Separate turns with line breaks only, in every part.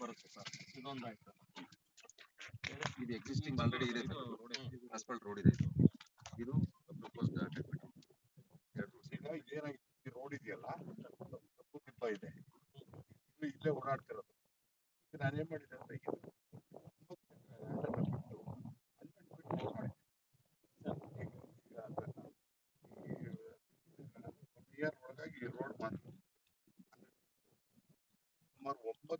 ಬರುತ್ತೆ ಸರ್
ಇದೊಂದಾಯ್ತು
ಇದು ಎಕ್ಸಿಸ್ಟಿಂಗ್ ಆಲ್ರೆಡಿ ಇದೆ ಹಾಸ್ಪಿಟಲ್ ರೋಡ್ ಇದೆ ಇದು. ಪ್ರಪೋಸ್ಡ್
ಈಗ ಏನಾಗಿದೆ ಈ ರೋಡ್ ಇದೆಯಲ್ಲ? ತಪ್ಪು ತಿಪ್ಪ ಇದೆ. ಇದು ಇಲ್ಲೇ ಓಡಾಡ್ತಿರೋದು. ಈಗ ನಾನು ಏನು ಮಾಡಿದೆ ಅಂದ್ರೆ ಒಂಬತ್ತು ಒಳಗಾಗಿ ರೋಡ್ ಮಾಡಿದ್ರು ಸುಮಾರು ಒಂಬತ್ತೂವರೆ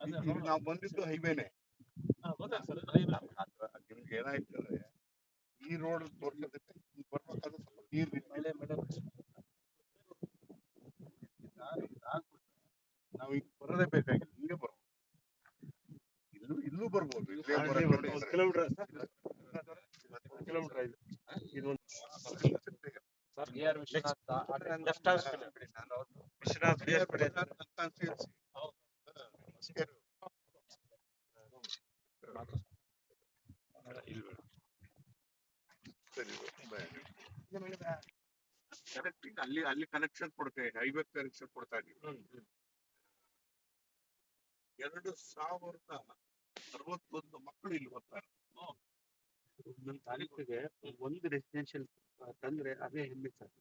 ನಾವು ಬಂದಿದ್ದು ಹೈವೇನೆ ನಿಮ್ಗೆ ಏನಾಯ್ತು ಈ ರೋಡ್ ತೋರ್ಸೋದಕ್ಕೆ ಇಲ್ಲಿ ಬರ್ಬೇಕಾದ್ರೆ ಸ್ವಲ್ಪ ನೀರ್ ನಾವು ಈಗ ಬರೋದೇ ಬೇಕಾಗಿಲ್ಲ ಹಿಂಗೆ ಬರ್ಬೋದು ಇಲ್ಲೂ ಇಲ್ಲೂ ಬರ್ಬೋದು ಇಲ್ಲೇ ಬರಕ್ಕೆ ಸರ್ ವಿಶ್ವನಾಥ್ ಸರಿ ಕರೆಕ್ಟ್ ಅಲ್ಲಿ ಅಲ್ಲಿ ಕನೆಕ್ಷನ್ ಕೊಡ್ತೇವೆ ಹೈವೇ ಕನೆಕ್ಷನ್ ಕೊಡ್ತಾ ಇದೀವಿ ಎರಡು ಸಾವಿರದ ಅರವತ್ತೊಂದು ಮಕ್ಕಳು ಇಲ್ಲಿ ಬರ್ತಾರೆ.
ನಮ್ಮ ತಾಲೂಕಿಗೆ ಒಂದು ರೆಸಿಡೆನ್ಷಿಯಲ್ ತಂದ್ರೆ ಅದೇ ಹೆಮ್ಮೆ ಸರ್.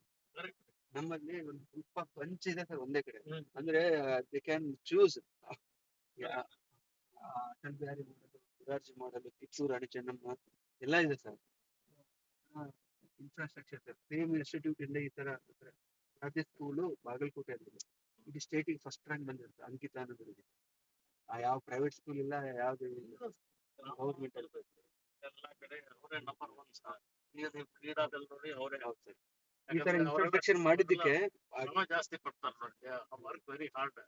ನಮ್ಮಲ್ಲಿ ಒಂದು ಸ್ವಲ್ಪ ಪಂಚ್ ಇದೆ ಸರ್ ಒಂದೇ ಕಡೆ. ಅಂದ್ರೆ they can choose Atal Bihari ಮಾಡಲು ಮುರಾರ್ಜಿ ಮಾಡಲು ಕಿತ್ತೂರು ರಾಣಿ ಚೆನ್ನಮ್ಮ ಎಲ್ಲ ಇದೆ sir. Infrastructure sir. Same institute ಇಂದ ಈ ತರ ರಾಜ್ಯ ಸ್ಕೂಲು ಬಾಗಲಕೋಟೆ ಅಲ್ಲಿ ಇದು. ಸ್ಟೇಟಿಗೆ ಫಸ್ಟ್ ರ್ಯಾಂಕ್ ಬಂದಿರುತ್ತೆ ಅಂಕಿತಾ ಅನ್ನೋದ್ರಿಗೆ ಆ ಯಾವ ಪ್ರೈವೇಟ್ ಸ್ಕೂಲ್ ಇಲ್ಲ ಯಾವ್ದು ಗೌರ್ಮೆಂಟ್ ಅಲ್ಲಿ
ಎಲ್ಲ ಕಡೆ ಅವರೇ ನಂಬರ್ ಒನ್ ಸರ್ ಕ್ರೀಡಾದಲ್ಲಿ ನೋಡಿ ಅವರೇ
ಹೌದು ಸರ್. ಈ ತರ ಇನ್ಫ್ರಾಸ್ಟ್ರಕ್ಚರ್ ಮಾಡಿದ್ದಕ್ಕೆ
ಜಾಸ್ತಿ ಪಡ್ತಾರೆ ನೋಡಿ work very hard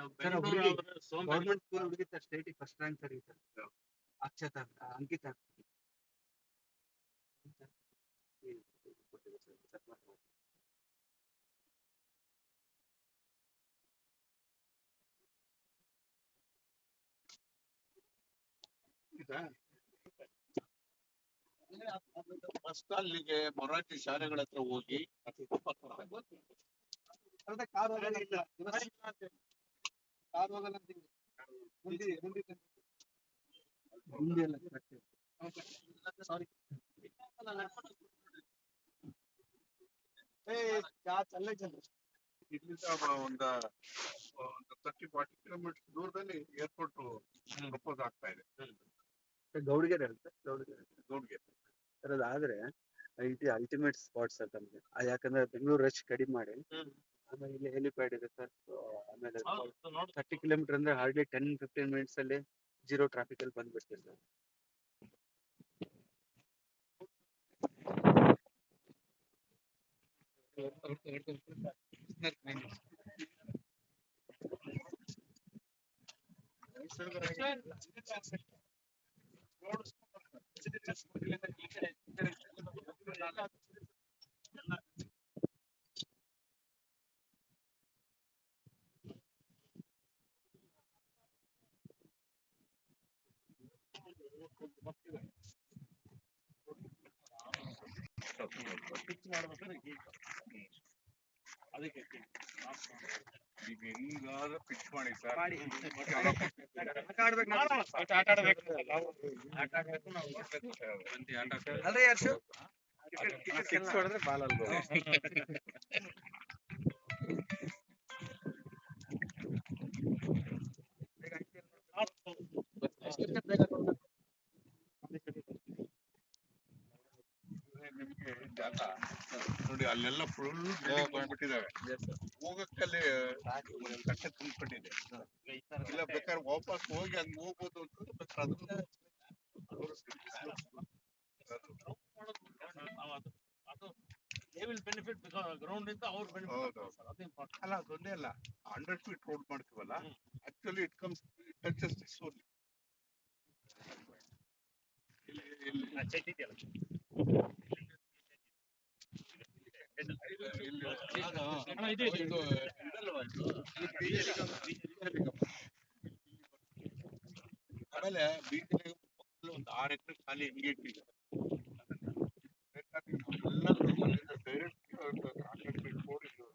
government school ಹುಡುಗಿ ಸ್ಟೇಟಿಗೆ first rank sir Akshata Ankita.
Bus ಅಲ್ಲಿಗೆ ಮರಾಠಿ ಶಾಲೆಗಳ ಹತ್ರ ಹೋಗಿ.
ಇಲ್ಲಿಂದ ಒಂದ ತರ್ಟಿ ಫಾರ್ಟಿ ಕಿಲೋಮೀಟರ್ ದೂರದಲ್ಲಿ ಏರ್ಪೋರ್ಟ್ ಪ್ರಪೋಸ್ ಆಗ್ತಾ ಇದೆ
ಗೌಡಿಗೆರೆ ಅಂತ ಗೌಡಿಗೆರೆ
ರೋಡ್ಗೆ
ಸರ್ ಅದಾದ್ರೆ ಅಲ್ಟಿಮೇಟ್ ಸ್ಪಾಟ್ ಸರ್ ತಮಗೆ ಯಾಕಂದ್ರೆ ಬೆಂಗಳೂರು ರಶ್ ಕಡಿಮೆ ಮಾಡಿ ಆಮೇಲೆ ಇಲ್ಲಿ ಹೆಲಿಪ್ಯಾಡ್ ಇದೆ ಸರ್ ಆಮೇಲೆ ಥರ್ಟಿ ಕಿಲೋಮೀಟರ್ ಅಂದ್ರೆ ಹಾರ್ಡ್ಲಿ ಟೆನ್ ಫಿಫ್ಟೀನ್ ಮಿನಿಟ್ಸ್ ಅಲ್ಲಿ ಜೀರೋ ಟ್ರಾಫಿಕ್ ಅಲ್ಲಿ ಬಂದ್ಬಿಡ್ತೀವಿ ಸರ್
ಈಗ ಹೆಂಗಾದ್ರೂ ಪಿಚ್ ಮಾಡಿ ಸರ್
ಅಲ್ರಿ ಬಾಲ್ ಅಲ್ವಾ
ನಿಮ್ಗೆ ಜಾಗ ನೋಡಿ ಅಲ್ಲೆಲ್ಲ ಫುಲ್ ಬಂದ್ಬಿಟ್ಟಿದಾವೆ ಹೋಗಕ್ಕಲ್ಲಿ ಕಟ್ಟೆ ತುಂಬಿಕೊಂಡಿದೆ ಇಲ್ಲ ಬೇಕಾದ್ರೆ ವಾಪಸ್ ಹೋಗಿ ಹಂಗ್ ಹೋಗ್ಬೋದು ಅಂತಂದ್ರೆ ಬೇಕಾದ್ರೆ ಅಲ್ಲ ಅದೊಂದೇ ಅಲ್ಲ. ಹಂಡ್ರೆಡ್ ಫೀಟ್ ರೋಡ್ ಮಾಡ್ತೀವಲ್ಲ actually it comes touches this only
ಇಲ್ಲಿ ಇದೆಯಲ್ಲ
ಅಣ್ಣ, ಇದು ಇದು ಇದಲ್ವಾ ಇದು? ಇದು ಬೀಜಲಿಂಗಮ್ಮ. ಆಮೇಲೆ ಬೀಜಲಿಂಗಮ್ಮ ಪಕ್ಕದಲ್ಲಿ ಒಂದು ಆರು ಎಕರೆ ಖಾಲಿ ಹಿಂಗೆ ಇಟ್ಟಿದ್ದಾರೆ ಬೇಕಾದ್ರೆ ಎಲ್ಲ ಡೈರೆಕ್ಟ್ ಕಾಂಟ್ರಾಕ್ಟ್ ಇಟ್ಕೊಂಡು ಇದು